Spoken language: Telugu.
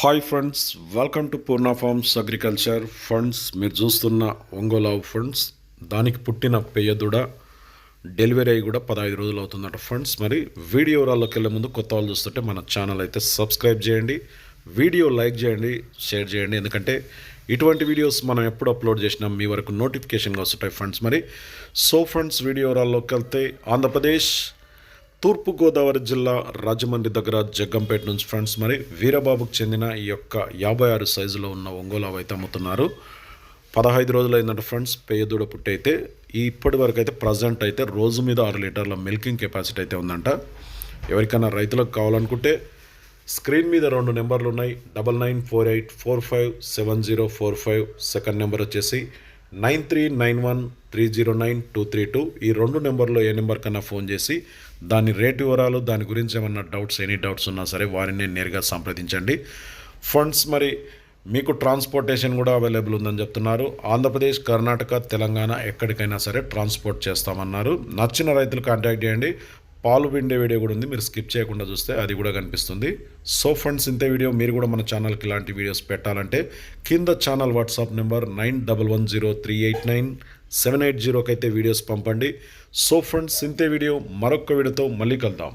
Hi friends welcome to Purna farms agriculture funds మీరు చూస్తున్న ఒంగోలావు ఫండ్స్ దానికి పుట్టిన పెయ్యదుడ డెలివరీ అయ్యి కూడా పదహైదు రోజులు అవుతుందట ఫండ్స్ మరి వీడియో వివరాల్లోకి వెళ్ళే ముందు కొత్త వాళ్ళు చూస్తుంటే మన ఛానల్ అయితే సబ్స్క్రైబ్ చేయండి వీడియో లైక్ చేయండి షేర్ చేయండి. ఎందుకంటే ఇటువంటి వీడియోస్ మనం ఎప్పుడు అప్లోడ్ చేసినా మీ వరకు నోటిఫికేషన్గా వస్తుంటాయి ఫండ్స్ మరి సో ఫండ్స్ వీడియో వివరాల్లోకి వెళ్తే ఆంధ్రప్రదేశ్ తూర్పుగోదావరి జిల్లా రాజమండ్రి దగ్గర జగ్గంపేట నుంచి ఫ్రెండ్స్ మరి వీరబాబుకు చెందిన ఈ యొక్క యాభై ఆరు సైజులో ఉన్న ఒంగోలు అయితే అమ్ముతున్నారు. పదహైదు రోజులు అయిందంటే ఫ్రెండ్స్ పేదూడ పుట్టి అయితే ఇప్పటి వరకు అయితే ప్రజెంట్ అయితే రోజు మీద ఆరు లీటర్ల మిల్కింగ్ కెపాసిటీ అయితే ఉందంట. ఎవరికైనా రైతులకు కావాలనుకుంటే స్క్రీన్ మీద రెండు నెంబర్లు ఉన్నాయి. Double nine four eight four five seven zero four five second number వచ్చేసి nine three nine one three zero nine two three two ఈ రెండు నెంబర్లో ఏ నెంబర్ కన్నా ఫోన్ చేసి దాని రేటు వివరాలు దాని గురించి ఏమన్నా డౌట్స్ ఎనీ డౌట్స్ ఉన్నా సరే వారిని నేరుగా సంప్రదించండి. ఫండ్స్ మరి మీకు ట్రాన్స్పోర్టేషన్ కూడా అవైలబుల్ ఉందని చెప్తున్నారు. ఆంధ్రప్రదేశ్ కర్ణాటక తెలంగాణ ఎక్కడికైనా సరే ట్రాన్స్పోర్ట్ చేస్తామన్నారు. నచ్చిన రైతులు కాంటాక్ట్ చేయండి. పాలు పిండే వీడియో కూడా ఉంది మీరు స్కిప్ చేయకుండా చూస్తే అది కూడా కనిపిస్తుంది. సో ఫ్రెండ్స్ ఇంతే వీడియో మీరు కూడా మన ఛానల్కి ఇలాంటి వీడియోస్ పెట్టాలంటే కింద channel WhatsApp number nine double one zero three eight nine seven eight జీరోకి అయితే వీడియోస్ పంపండి. సో ఫ్రెండ్స్ ఇంతే వీడియో మరొక వీడియోతో మళ్ళీ కలుద్దాం.